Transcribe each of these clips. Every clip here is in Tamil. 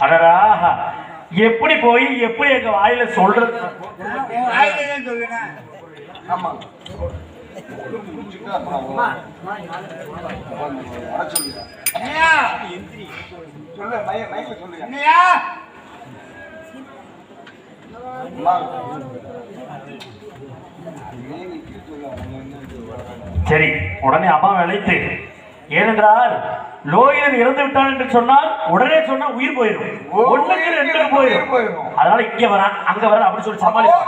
அடடா எப்படி போய் எப்படி எங்க வாயில சொல்றது? ஆமா. சரி உடனே அம்மா அழைத்து ஏனென்றால் லோயன் இறந்து விட்டான் என்று சொன்னால் உடனே சொன்னா உயிர் போயிடும் ஒண்ணுக்கு ரெண்டு போயிடும். அதனால இங்க வரான் அங்க வரான் அப்படி சொல்லி அதோ சமாளிப்பான்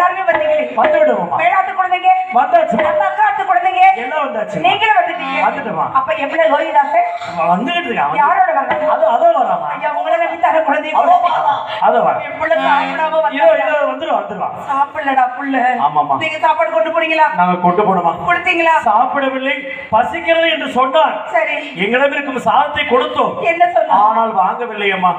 எல்லாருமே வந்தீங்களே? வந்து விடுவோமா மேலாத்து குழந்தைங்க? வந்தாச்சு. எல்லாம் வந்தாச்சு? நீங்களும் வந்துட்டீங்க. வந்துட்டோமா? அப்ப எவ்வளவு லோகிதாசே வந்துகிட்டு இருக்கான் யாரோட வர்றாங்க அது அதோ வராமா? ஐயா உங்களை நம்பி தர குழந்தை அதோ வாரா சாப்பிடாம இதோ வந்தாங்க? இதோ சாப்பிடலடா புள்ள ஆமாம்மா. நீங்க சாப்பாடு கொண்டு போனீங்களா? நாங்க கொண்டு போனோமா கொடுத்தீங்களா? சாப்பிடவில்லை பசிக்கிறது என்று சொன்னார். சரி. எங்களிடம் இருக்கும் சாதத்தை கொடுத்தோம். என்ன சொன்னா ஆனால் வாங்கவில்லை அம்மா.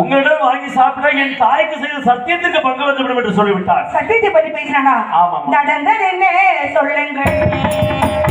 உங்களிடம் வாங்கி சாப்பிட என் தாய்க்கு செய்த சத்தியத்துக்கு பங்கு வந்துவிடும் என்று சொல்லிவிட்டார். சத்தியத்தை பத்தி பேசினானா? ஆமாம்மா. நடந்தது என்ன? சொல்லுங்கள். Thank you.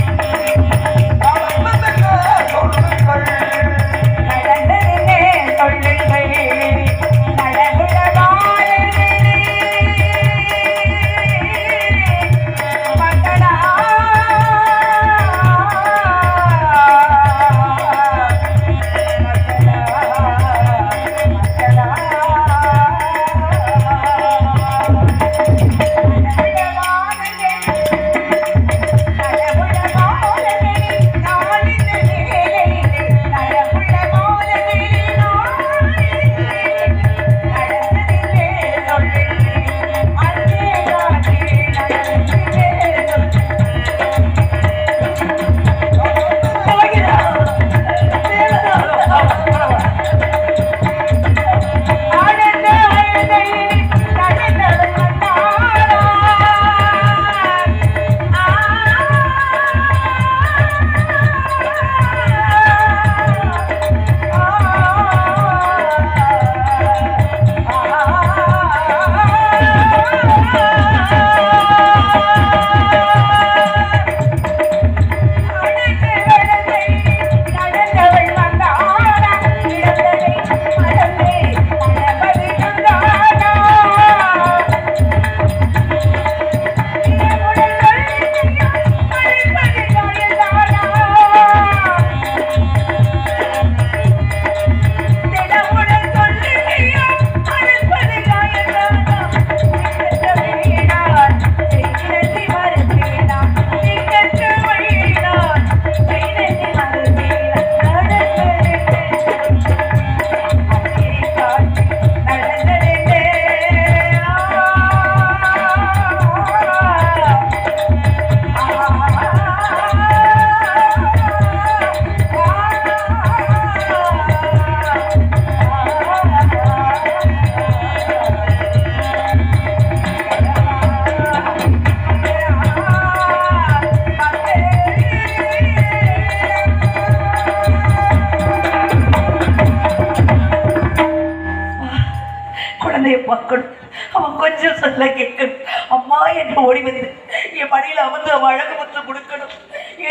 கொஞ்சம் சொல்ல கேட்கணும். அம்மா என்று ஓடி வந்து என் மடியில் அமர்ந்து அவன் அழகு முத்து கொடுக்கணும்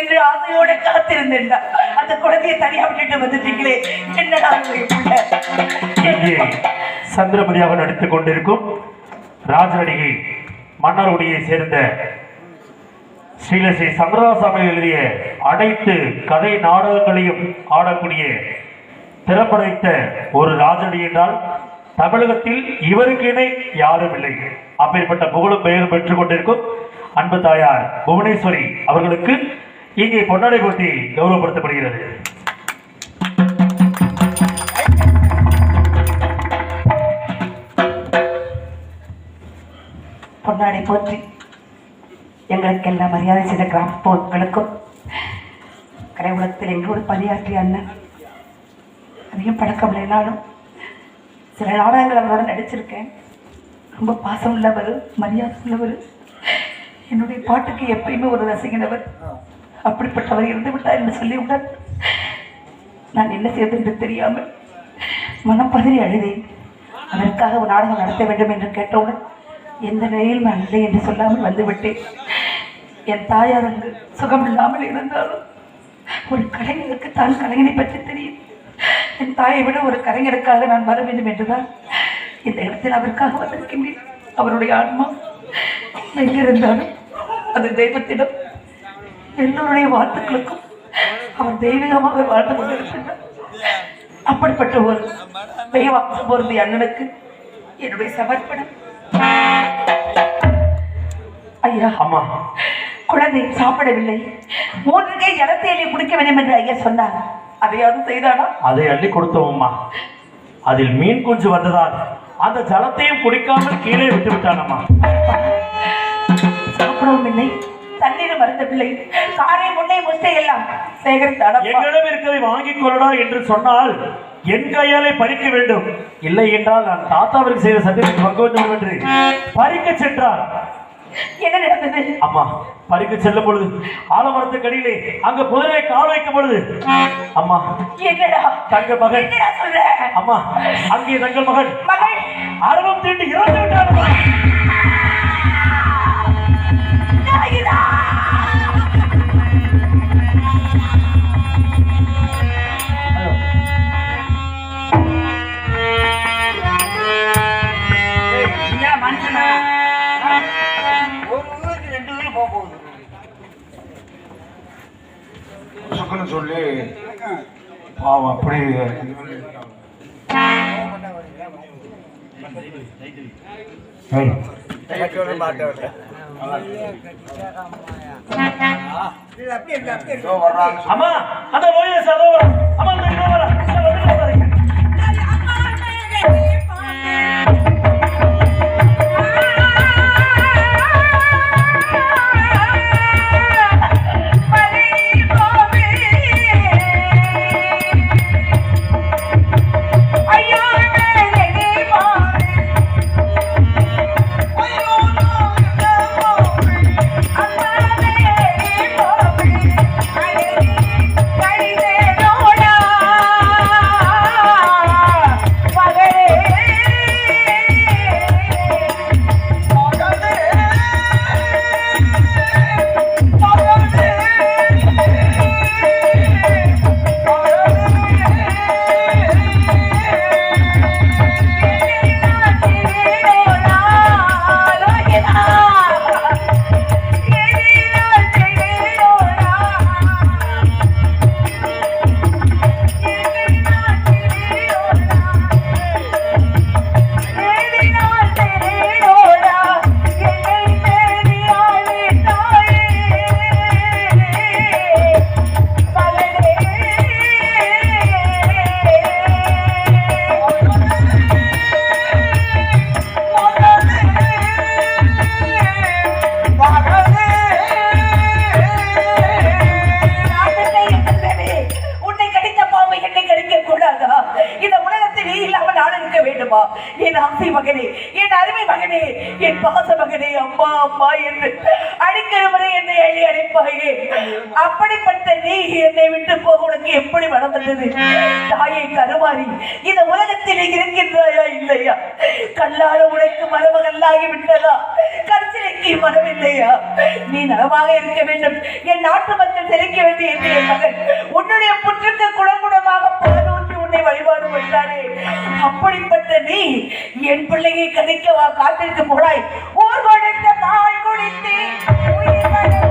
என்று ஆசையோட காத்திருந்தேன்டா. அந்த குழந்தையை தனியா விட்டுட்டு வந்துட்டீங்களே. என்னடா சந்திரபடியாக நடித்துக் கொண்டிருக்கும் ராஜநடிகை மன்னருடைய சேர்ந்த ஸ்ரீலஸ்ரீ சந்திரதாசாமி எழுதிய அனைத்து கதை நாடகங்களையும் ஆடக்கூடிய திறப்படைத்த ஒரு ராஜநடி என்றால் தமிழகத்தில் இவருக்கு இணை யாரும் இல்லை. அப்பேற்பட்ட புகழும் பெயரும் பெற்றுக் கொண்டிருக்கும் அன்பு தாயார் புவனேஸ்வரி அவர்களுக்கு இங்கே பொன்னாடை போட்டி கௌரவப்படுத்தப்படுகிறது. பொன்னாடை போற்றி. எங்களுக்கெல்லாம் மரியாதை செய்த கிராம கரை உலகத்தில் எங்களோடு பணியாற்றிய அண்ணன் அதிகம் பழக்கம் இல்லைனாலும் சில நாடகங்கள் அவரோட நடிச்சிருக்கேன். ரொம்ப பாசம் உள்ளவர் மரியாதை உள்ளவர். என்னுடைய பாட்டுக்கு எப்பயுமே ஒரு ரசிகனவர். அப்படிப்பட்டவர் இருந்து விட்டார் என்று சொல்லிவிட்டார். நான் என்ன செய்வது என்று தெரியாமல் மனம் பதறி அழுதேன். அதற்காக ஒரு நாடகம் நடத்த வேண்டும் என்று கேட்டவுடன் எந்த நிலையில் நான் இல்லை என்று சொல்லாமல் வந்துவிட்டேன். என் தாயார் அங்கு சுகமில்லாமல் இருந்தாலும் ஒரு கலைஞருக்கு தான் கலைஞனை பற்றி தெரியும். என் தாயை விட ஒரு கலைஞருக்காக நான் வர வேண்டும் என்றுதான் இந்த இடத்தில் அவருக்காக வந்திருக்கின்றேன். அவருடைய ஆன்மா எங்கிருந்தாலும் அது தெய்வத்திடம் எல்லோருடைய வாழ்த்துக்களுக்கும் அவர் தெய்வீகமாக வாழ்ந்து கொண்டிருக்கின்றார். அப்படிப்பட்ட ஒரு தெய்வாம்சம் பொருந்திய அண்ணனுக்கு என்னுடைய சமர்ப்பணம். ஐயா அம்மா. குழந்தை சாப்பிடவில்லை. மூன்று கை ஜலத்தேனை குடிக்க வேண்டும் என்று ஐயா சொன்னார். அதையாவது செய்தானா அதை அள்ளி கொடுத்தோம் அம்மா. அதில் மீன் குஞ்சு வந்ததால் அந்த ஜலத்தையும் குடிக்காமல் கீழே விட்டு விட்டானம்மா சாப்பிடவும் இல்லை. தண்ணீரும் மருந்தவில்லை காரை முன்னே முட்டை எல்லாம் சேகரித்தானா எங்களிடம் இருக்கிறதை வாங்கிக் கொள்ளடா என்று சொன்னால் என் கையாலே பறிக்க வேண்டும். இல்லை என்றால் நான் தாத்தாவிற்கு செய்த சத்தியத்துக்கு பங்கு வேண்டும் என்று பறிக்க சென்றார். என்ன நடந்தது? அம்மா பறிக்க செல்லும் பொழுது ஆலமரத்துக்கு அடியிலே அங்க குதிரை கால் வைக்கும் பொழுது அம்மா என்னடா? தங்க மகன் என்னடா சொல்ற? அம்மா அங்கே தங்கள் மகன் மகள். அரவம் தீண்டு இறந்து விட்டார் பாவம் அப்படி. அம்மா அந்த நோயை சதோ அம்மா அந்த அம்மா என் ஆசை மகனே என் அருமை மகனே என் பாச மகனே அம்மா அம்மா என்று அடிக்கிற முறை என்னை அழி அடைப்பாயே அப்படிப்பட்ட நீ என்னை விட்டு போக உனக்கு எப்படி வளர்ந்தது தாயை கருமாறி இந்த உலகத்தில் இருக்கின்றாயா இல்லையா? கல்லால உனக்கு மரமகல்லாகி விட்டதா? கருத்திலைக்கு மரம் இல்லையா? நீ நலமாக இருக்க வேண்டும். என் நாட்டு மக்கள் செழிக்க வேண்டிய என் மகன் உன்னுடைய புற்றுக்கு குடங்குடமாக புலனூற்றி உன்னை வழிபாடு பண்ணாரே அப்படிப்பட்ட நீ என் பிள்ளையை கதைக்க காத்திருக்கு போடாய் ஊர் கொடுத்த பால் குடித்து உயிர்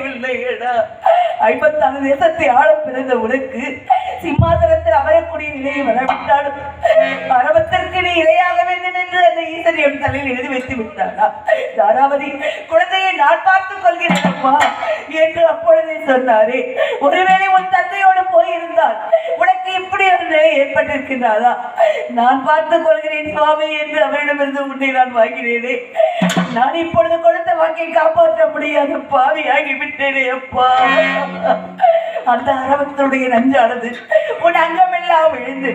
முடியவில்லையடா ஐம்பத்தாறு தேசத்தை ஆள பிறந்த உனக்கு சிம்மாசனத்தில் அமரக்கூடிய நிலையை வரவிட்டாலும் பரவத்திற்கு நீ இரையாக வேண்டும் என்று அந்த ஈசன் என் தலையில் எழுதி வைத்து விட்டானா? தாராவதி குழந்தையை நான் பார்த்துக் கொள்கிறேன் அம்மா என்று அப்பொழுதே சொன்னாரே. ஒருவேளை உன் தந்தையோடு போயிருந்தால் உனக்கு இப்படி ஒரு நிலை ஏற்பட்டிருக்கின்றாரா நான் பார்த்துக் கொள்கிறேன் சுவாமி என்று அவரிடமிருந்து உன்னை நான் வாங்கினேனே. நான் இப்பொழுது கொடுத்த வாக்கை காப்பாற்ற முடியாது. பாவியாகி விட்டேனே அப்பா. அந்த அரவத்தினுடைய நஞ்சானது உன் அங்கமெல்லாம் விழுந்து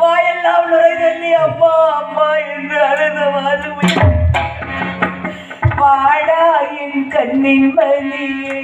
வாயெல்லாம் நுழைந்தி அப்பா அம்மா என்று அழுதவாறு உயிர் வாடா என் கண்ணின் மணியே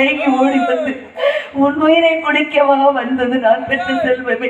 மயங்கி ஓடி வந்து உன் உயிரை குடிக்கவா வந்தது நான் பெற்ற செல்வமே.